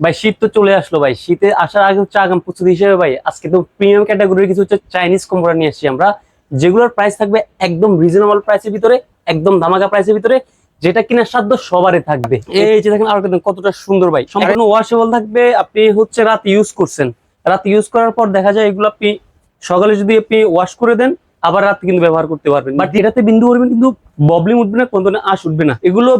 ভাই শীত তো চলে আসলো ভাই। শীতে আসার আগে হচ্ছে আগাম প্রস্তুতি হিসেবে ভাই আজকে তো প্রিমিয়াম ক্যাটাগরির কিছু হচ্ছে চাইনিজ কম্পিউটার নিয়ে এসেছি আমরা। যেগুলোর প্রাইস থাকবে একদম রিজনেবল প্রাইসের ভিতরে একদম ধামাকা প্রাইসের ভিতরে যেটা কিনা সাধ্য সবারই থাকবে। এই যে দেখেন আরও কতটা সুন্দর ভাই। সম্পূর্ণ ওয়াশেবল থাকবে আপনি হচ্ছে রাত ইউজ করছেন। রাত ইউজ করার পর দেখা যায় এগুলো আপনি সকালে যদি আপনি ওয়াশ করে দেন আবার রাত কিন্তু ব্যবহার করতে পারবেন। বাট এটাতে বিন্দু করবেন কিন্তু ববলিং উঠবে না কোনো আশ উঠবে না। এগুলো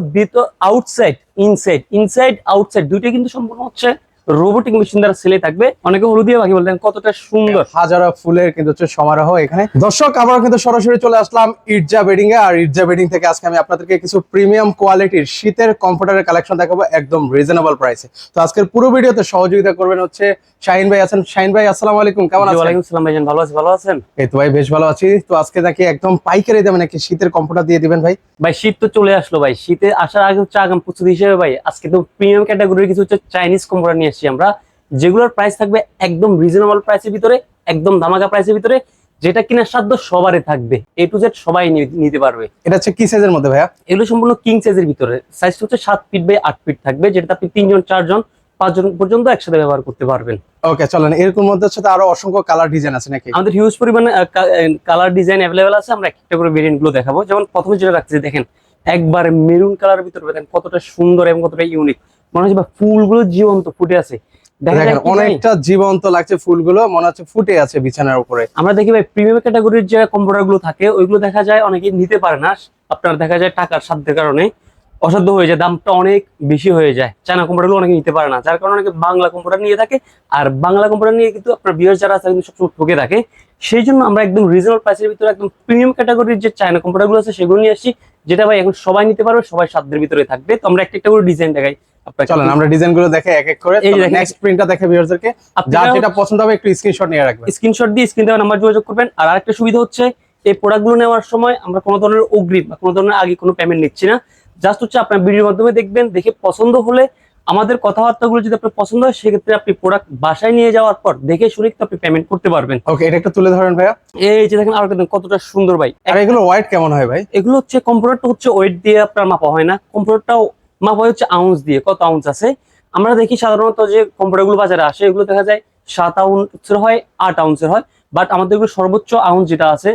আউটসাইড ইনসাইড ইনসাইড আউটসাইড দুইটাই কিন্তু সম্পূর্ণ হচ্ছে রোবোটিক মেশিন দ্বারা সেলে থাকবে। অনেকে হলুদিয়া পাখি বলতেন কতটা সুন্দর। হাজারো ফুলের কিন্তু হচ্ছে সমারোহ এখানে। দর্শক আবার কিন্তু সরাসরি চলে আসলাম ইটজা বেডিং এ। আর ইটজা বেডিং থেকে আজকে আমি আপনাদেরকে কিছু প্রিমিয়াম কোয়ালিটির শীতের কমফোর্টারের কালেকশন দেখাবো একদম রিজনেবল প্রাইসে তো আজকের পুরো ভিডিওতে সহযোগিতা করবেন হচ্ছে শাহিন ভাই আছেন। শাহিন ভাই আসসালামু আলাইকুম কেমন আছেন? ওয়ালাইকুম সালাম ভাইজান ভালো আছি ভালো আছেন? এই তো ভাই বেশ ভালো আছি। তো আজকে নাকি একদম পাইকারি দামে নাকি শীতের কমফোর্টার দিয়ে দিবেন ভাই? ভাই শীত তো চলে আসলো ভাই। শীতে আসার আগে হচ্ছে আগাম প্রস্তুতি হিসেবে ভাই আজকে তো প্রিমিয়াম ক্যাটাগরির কিছু হচ্ছে চাইনিজ কম্পিউটার নিয়ে এসেছি আমরা। যেগুলোর প্রাইস থাকবে একদম রিজনেবল প্রাইসের ভিতরে একদম ধামাকা প্রাইসের ভিতরে যেটা কিনা সাধ্য সবারই থাকবে। এ টু জেড সবাই নিতে পারবে। এটা হচ্ছে কি সাইজের মধ্যে ভাইয়া? এগুলো সম্পূর্ণ কিং সাইজের ভিতরে। সাইজটা হচ্ছে সাত ফিট বাই আট ফিট থাকবে যেটা আপনি তিনজন চারজন পাঁচজন পর্যন্ত একসাথে ব্যবহার করতে পারবেন। ওকে চলেন। এরকম মধ্যে হচ্ছে আরও অসংখ্য কালার ডিজাইন আছে নাকি? আমাদের হিউজ পরিমাণে কালার ডিজাইন অ্যাভেলেবেল আছে। আমরা একটা করে ভেরিয়েন্টগুলো দেখাবো। যেমন প্রথমে যেটা রাখছি দেখেন একবারে মেরুন কালার ভিতরে দেখেন কতটা সুন্দর এবং কতটা ইউনিক মনে হচ্ছে বা ফুলগুলো জীবন্ত ফুটে আছে। দেখেন অনেকটা জীবন্ত লাগছে ফুলগুলো মনে হচ্ছে ফুটে আছে বিছানার উপরে। আমরা দেখি ভাই প্রিমিয়াম ক্যাটাগরির যে কম্পিউটারগুলো থাকে ওইগুলো দেখা যায় অনেকে নিতে পারে না। আপনার দেখা যায় টাকার সাধ্যের কারণে অসাধ্য হয়ে যায় দামটা অনেক বেশি হয়ে যায়। চায়না কম্পিউটারগুলো অনেকে নিতে পারে না যার কারণে অনেকে বাংলা কম্পিউটার নিয়ে থাকে। আর বাংলা কম্পিউটার নিয়ে কিন্তু আপনার বিয়ার যারা আছে কিন্তু সবসময় ঠকে থাকে। সেই জন্য আমরা একদম রিজনেবল প্রাইসের ভিতরে একদম প্রিমিয়াম ক্যাটাগরির যে চায়না কম্পিউটারগুলো আছে সেগুলো নিয়ে আসছি যেটা ভাই এখন সবাই নিতে পারবে সবাই সাধ্যের ভিতরে থাকবে। তো আমরা একটা একটা করে ডিজাইন দেখাই। চলেন আমরা ডিজাইনগুলো দেখে এক এক করে। নেক্সট প্রিন্টটা দেখে ভিউয়ারদেরকে যার যেটা পছন্দ হবে একটু স্ক্রিনশট নিয়ে রাখবেন। স্ক্রিনশট দিয়ে স্ক্রিন দেওয়া নাম্বার যোগাযোগ করবেন। আর আরেকটা সুবিধা হচ্ছে এই প্রোডাক্টগুলো নেওয়ার সময় আমরা কোনো ধরনের অগ্রিম বা কোনো ধরনের আগে কোনো পেমেন্ট নিচ্ছি না। জাস্ট হচ্ছে আপনার ভিডিওর মাধ্যমে দেখবেন দেখে পছন্দ হলে আমাদের কথাবার্তাগুলো যদি আপনার পছন্দ হয় সেক্ষেত্রে আপনি প্রোডাক্ট বাসায় নিয়ে যাওয়ার পর দেখে শুনে কিন্তু আপনি পেমেন্ট করতে পারবেন। ওকে এটা একটু তুলে ধরেন ভাইয়া। এই যে দেখেন আরও কতটা সুন্দর ভাই। আর এগুলো ওয়াইট কেমন হয় ভাই? এগুলো হচ্ছে কম্পিউটারটা হচ্ছে ওয়েট দিয়ে আপনার মাপা হয় না। কম্পিউটারটাও মাপা হয় হচ্ছে আউন্স দিয়ে কত আউন্স আছে? আমরা দেখি সাধারণত যে কম্পিউটারগুলো বাজারে আসে এগুলো দেখা যায় সাত আউন্সের হয় আট আউন্সের হয় বাট আমাদের এগুলো সর্বোচ্চ আউন্স যেটা আছে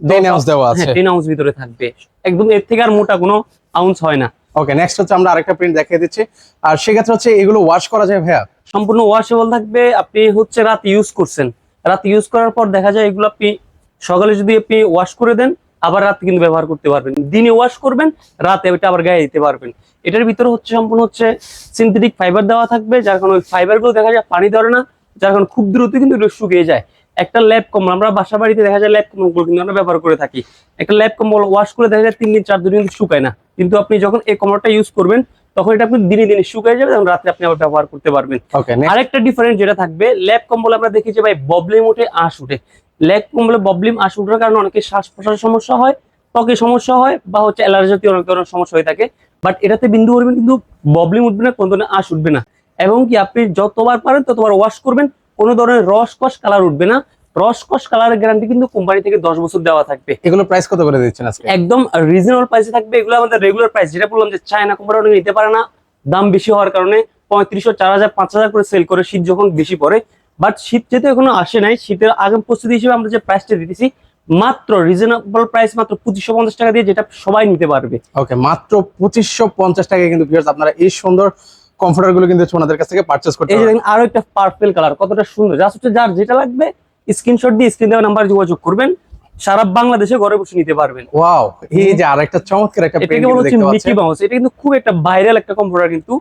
টেন আউন্স দেওয়া আছে। টেন আউন্স ভিতরে থাকবে। একদম এর থেকে আর মোটা কোনো আউন্স হয় না। ওকে নেক্সট হচ্ছে আমরা আরেকটা প্রিন্ট দেখিয়ে দিচ্ছি। আর সেক্ষেত্রে হচ্ছে এগুলো ওয়াশ করা যায় ভাইয়া? সম্পূর্ণ ওয়াশেবল থাকবে আপনি হচ্ছে রাত ইউজ করছেন। রাত ইউজ করার পর দেখা যায় এগুলো আপনি সকালে যদি আপনি ওয়াশ করে দেন আবার রাতে কিন্তু ব্যবহার করতে পারবেন। দিনে ওয়াশ করবেন রাতে এটা আবার গায়ে দিতে পারবেন। এটার ভিতরে হচ্ছে সম্পূর্ণ হচ্ছে সিনথেটিক ফাইবার দেওয়া থাকবে যার কারণে ওই ফাইবারগুলো দেখা যায় পানি ধরে না যার কারণে খুব দ্রুত কিন্তু এটা শুকিয়ে যায়। একটা ল্যাব কম্বল আমরা বাসা বাড়িতে দেখা যায় ল্যাব কম্বলগুলো কিন্তু আমরা ব্যবহার করে থাকি। একটা ল্যাব কম্বল ওয়াশ করে দেখা যায় তিন দিন চার দিন কিন্তু শুকায় না। কিন্তু আপনি যখন এই কম্বলটা ইউজ করবেন তখন এটা আপনি দিনে দিনে শুকায় যাবে এবং রাতে আপনি আবার ব্যবহার করতে পারবেন। আরেকটা ডিফারেন্ট যেটা থাকবে ল্যাব কম্বল আমরা দেখি যে ভাই ববলিম উঠে আঁশ উঠে ল্যাব কম্বলে ববলিম উঠার কারণে অনেকে শ্বাস প্রশ্বাসের সমস্যা হয় ত্বকে সমস্যা হয় বা হচ্ছে অ্যালার্জি জাতীয় অনেক ধরনের সমস্যা হয়ে থাকে। বাট এটাতে বিন্দু করবেন কিন্তু ববলিম উঠবে না কোনো ধরনের আঁশ উঠবে না। এবং কি আপনি যতবার পারেন ততবার ওয়াশ করবেন কোনো ধরনের রস কস কালার উঠবে না। রস কস কালারের গ্যারান্টি কিন্তু কোম্পানি থেকে দশ বছর দেওয়া থাকবে। এগুলো প্রাইস কত করে দিচ্ছেন আজকে? একদম রিজনেবল প্রাইসে থাকবে। এগুলো আমাদের রেগুলার প্রাইস যেটা বললাম যে চায়না কোম্পানি অনেকে নিতে পারে না। দাম বেশি হওয়ার কারণে পঁয়ত্রিশশো চার হাজার পাঁচ হাজার করে সেল করে শীত যখন বেশি পড়ে বাট শীত যেহেতু এখনও আসে নাই শীতের আগাম প্রস্তুতি হিসেবে আমরা যে প্রাইসটা দিতেছি মাত্র রিজনেবল প্রাইস মাত্র পঁচিশশো পঞ্চাশ টাকা দিয়ে যেটা সবাই নিতে পারবে। ওকে মাত্র পঁচিশশো পঞ্চাশ টাকা কিন্তু আপনারা এই সুন্দর কমফোর্টারগুলো কিন্তু ওনাদের কাছ থেকে পারচেস করতে এই পারবেন। দেখেন আরও একটা পার্পেল কালার কতটা সুন্দর। জাস্ট হচ্ছে যার যেটা লাগবে স্ক্রিনশট দিয়ে স্ক্রিন দেওয়া নাম্বার যোগাযোগ করবেন সারা বাংলাদেশে ঘরে বসে নিতে পারবেন। ওয়াও এই যে আরেকটা চমৎকার একটা প্রিন্ট দেখতে পাচ্ছেন। এটা কিন্তু খুব একটা ভাইরাল একটা কম্পিউটার কিন্তু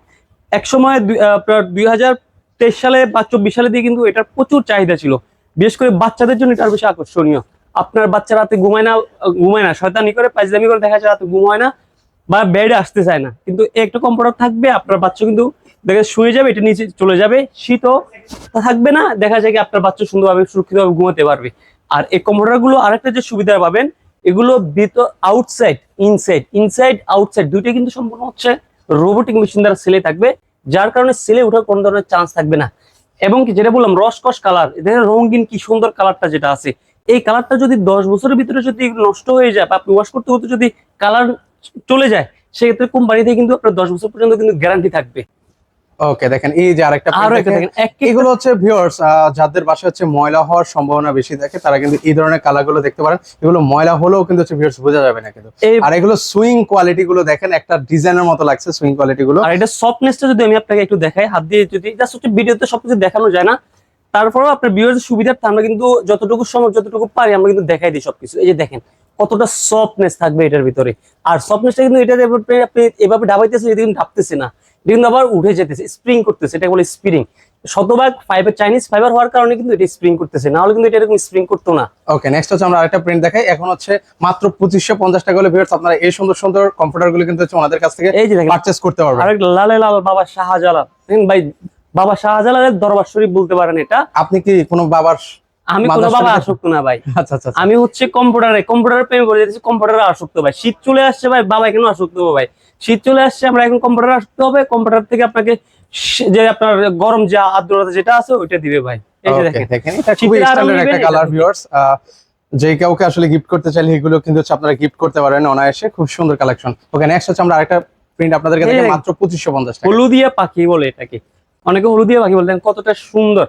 এক সময় দুই- আহ, আপনার দুই হাজার তেইশ সালে বা চব্বিশ সালে দিয়ে কিন্তু এটার প্রচুর চাহিদা ছিল। বিশেষ করে বাচ্চাদের জন্য এটা বেশি আকর্ষণীয়। আপনার বাচ্চা রাতে ঘুমায় না ঘুমায় না। শয়তানি করে, পাঁচদামি করে দেখা যায় রাতে ঘুম হয় না বা বেডে আসতে চায় না। কিন্তু একটা কম্পিউটার থাকবে, আপনার বাচ্চা কিন্তু দেখে শুয়ে যাবে, এটা নিচে চলে যাবে, শীতও থাকবে না। দেখা যায় কি আপনার বাচ্চা সুন্দরভাবে, সুরক্ষিতভাবে ঘুমাতে পারবে। আর এই কম্পিউটারগুলো আরেকটা যে সুবিধা পাবেন, এগুলো ভিতর আউটসাইড ইনসাইড ইনসাইড আউটসাইড দুইটা কিন্তু সম্পূর্ণ হচ্ছে রোবোটিক মেশিন দ্বারা সেলে থাকবে। যার কারণে সেলে ওঠার কোনো ধরনের চান্স থাকবে না। এবং কি যেটা বললাম, রসকস কালার এদের রঙিন কি সুন্দর কালারটা যেটা আছে, এই কালারটা যদি দশ বছরের ভিতরে যদি নষ্ট হয়ে যায় বা আপনি ওয়াশ করতে করতে যদি কালার চলে যায়, সেক্ষেত্রে কোম্পানিতে কিন্তু আপনার দশ বছর পর্যন্ত কিন্তু গ্যারান্টি থাকবে। ওকে দেখেন এই যে আরেকটা এগুলো হচ্ছে ভিউয়ার্স যাদের বাসায় হচ্ছে ময়লা হওয়ার সম্ভাবনা বেশি থাকে তারা কিন্তু এই ধরনের কালার দেখতে পারেন। এগুলো ময়লা হলেও কিন্তু হচ্ছে ভিউয়ার্স বোঝা যাবে না কিন্তু। আর এগুলো সুইং কোয়ালিটি গুলো দেখেন একটা ডিজাইনের মতো লাগছে সুইং কোয়ালিটি গুলো। আর এটা সফটনেসটা যদি আমি আপনাকে একটু দেখাই হাত দিয়ে যদি জাস্ট হচ্ছে ভিডিওতে সবকিছু দেখানো যায় না তারপরেও আপনার ভিউয়ার্স সুবিধার্থে আমরা কিন্তু যতটুকু সময় যতটুকু পারি আমরা কিন্তু দেখাই দিই সবকিছু। এই যে দেখেন কতটা সফটনেস থাকবে এটার ভিতরে। আর সফটনেসটা কিন্তু এটা আপনি এভাবে ডাবাইতেছে এটা কিন্তু ডাবতেছে না। কিন্তু আবার উঠে যেতেছে স্প্রিং করতেছে এটা বলে স্প্রিং শতভাগ ফাইবার চাইনিজ ফাইবার হওয়ার কারণে কিন্তু এটা স্প্রিং করতেছে না হলে কিন্তু এটা এরকম স্প্রিং করতো না। ওকে নেক্সট হচ্ছে আমরা আরেকটা প্রিন্ট দেখাই এখন হচ্ছে মাত্র পঁচিশশো পঞ্চাশ টাকা হলে ভিউয়ার্স আপনারা এই সুন্দর সুন্দর কম্পিউটারগুলো কিন্তু হচ্ছে ওনাদের কাছ থেকে এই যে দেখেন পারচেস করতে পারবেন। আরেক লালে লাল বাবা শাহজালাল। ভাই বাবা শাহজালালের দরবার শরীফ বলতে পারেন এটা। আপনি কি কোনো বাবার আমি কোনো বাবা আসক্ত না ভাই। আচ্ছা আচ্ছা আচ্ছা। আমি হচ্ছে কম্পিউটারে কম্পিউটারে প্রেম করে যাচ্ছি কম্পিউটারে আসক্ত ভাই। শীত চলে আসছে ভাই বাবা কেন আসক্ত হবে ভাই। শীত চলে আসছে আমরা এখন কম্পিউটারে আসক্ত হবে কম্পিউটার থেকে আপনাকে যে আপনার গরম যে আর্দ্রতা যেটা আছে ওইটা দিবে ভাই। এই যে দেখেন। দেখেন এটা খুবই স্ট্যান্ডার্ড একটা কালার ভিউয়ার্স যে কাউকে আসলে গিফট করতে চাইলে এগুলো কিন্তু হচ্ছে আপনারা গিফট করতে পারেন অনায়াসে খুব সুন্দর কালেকশন ওকে নেক্সট হচ্ছে আমরা আরেকটা প্রিন্ট আপনাদেরকে মাত্র পঁচিশশো পঞ্চাশ টাকা। হলুদিয়া পাখি বলে এটাকে। অনেকে হলুদিয়া পাখি বলতেন কতটা সুন্দর।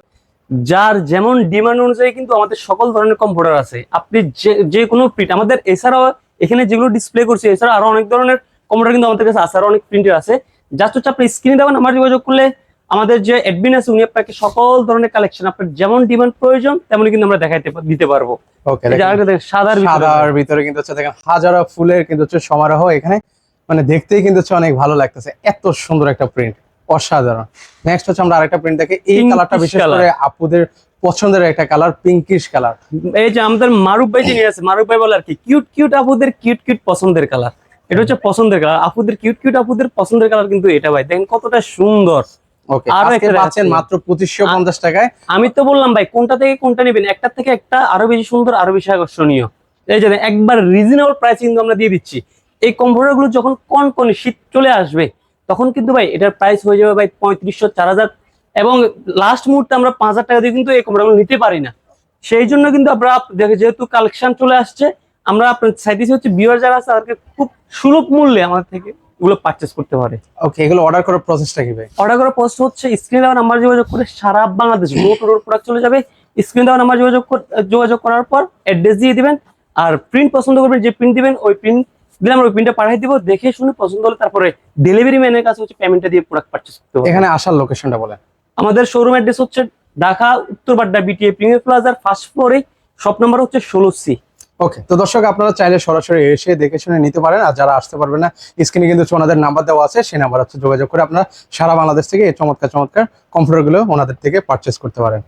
যার যেমন ডিমান্ড অনুযায়ী কিন্তু আমাদের সকল ধরনের কম্পিউটার আছে। আপনি যে যে কোনো প্রিন্ট আমাদের এছাড়াও এখানে যেগুলো ডিসপ্লে করছে এছাড়া আরও অনেক ধরনের কম্পিউটার কিন্তু আমাদের কাছে আছে আরও অনেক প্রিন্টার আছে। জাস্ট হচ্ছে আপনি স্ক্রিনে দেবেন আমার যোগাযোগ করলে আমাদের যে অ্যাডমিন আছে উনি আপনাকে সকল ধরনের কালেকশন আপনার যেমন ডিমান্ড প্রয়োজন তেমনই কিন্তু আমরা দেখাইতে দিতে পারব। সাদার ভিতরে। সাদার ভিতরে কিন্তু হচ্ছে দেখেন হাজারো ফুলের কিন্তু হচ্ছে সমারোহ এখানে। মানে দেখতেই কিন্তু হচ্ছে অনেক ভালো লাগতেছে এত সুন্দর একটা প্রিন্ট অসাধারণ। নেক্সট হচ্ছে আমরা আরেকটা প্রিন্ট দেখি এই কালারটা বিশেষ করে আপুদের পছন্দের একটা কালার পিঙ্কিশ কালার এই যে আমাদের মারুফ ভাই যিনি আছে মারুফ ভাই বলে আর কি কিউট কিউট আপুদের কিউট কিউট পছন্দের কালার এটা হচ্ছে পছন্দের কালার আপুদের কিউট কিউট আপুদের পছন্দের কালার কিন্তু এটা ভাই দেখেন কতটা সুন্দর। আমি তো বললাম ভাই কোনটা থেকে কোনটা নেবেন? একটা থেকে একটা আরও বেশি সুন্দর আরও বেশি আকর্ষণীয়। এই যে একবার রিজনেবল প্রাইস কিন্তু আমরা দিয়ে দিচ্ছি। এই কম্পিউটারগুলো যখন কন কোন শীত চলে আসবে তখন কিন্তু ভাই এটার প্রাইস হয়ে যাবে ভাই পঁয়ত্রিশশো চার হাজার এবং লাস্ট মুহূর্তে আমরা পাঁচ হাজার টাকা দিয়ে কিন্তু এই কম্পিউটার নিতে পারি না। সেই জন্য কিন্তু আমরা যেহেতু কালেকশন চলে আসছে আমরা আপনার চাইতেছি হচ্ছে বিয়ার যারা আছে তাদেরকে খুব সুলভ মূল্যে আমাদের থেকে ওগুলো পারচেস করতে পারে। ওকে এগুলো অর্ডার করার প্রসেসটা কি ভাই? অর্ডার করার প্রসেস হচ্ছে স্ক্রিনে দেওয়া নাম্বার যোগাযোগ করে সারা বাংলাদেশ টু ডোর প্রোডাক্ট চলে যাবে। স্ক্রিনে দেওয়া নাম্বার যোগাযোগ যোগাযোগ করার পর অ্যাড্রেস দিয়ে দিবেন। আর প্রিন্ট পছন্দ করবেন যে প্রিন্ট দিবেন ওই প্রিন্ট দিলে আমরা ওই প্রিন্টটা পাঠিয়ে দিব দেখে শুনে পছন্দ হলে তারপরে ডেলিভারি ম্যানের কাছে হচ্ছে পেমেন্টটা দিয়ে প্রোডাক্ট পারচেস করতে হবে। এখানে আসার লোকেশনটা বলেন। আমাদের শোরুম অ্যাড্রেস হচ্ছে ঢাকা উত্তর বাড্ডা বিটিএ প্রিমিয়ার প্লাজার ফার্স্ট ফ্লোরে শপ নাম্বার হচ্ছে ষোলো সি ওকে তো দর্শক আপনারা চাইলে সরাসরি এসে দেখে শুনে নিতে পারেন আর যারা আসতে পারবেন না স্ক্রিনে কিন্তু ওনাদের নাম্বার দেওয়া আছে সেই নাম্বার হচ্ছে যোগাযোগ করে আপনারা সারা বাংলাদেশ থেকে এই চমৎকার চমৎকার কম্পিউটারগুলো ওনাদের থেকে পারচেস করতে পারেন।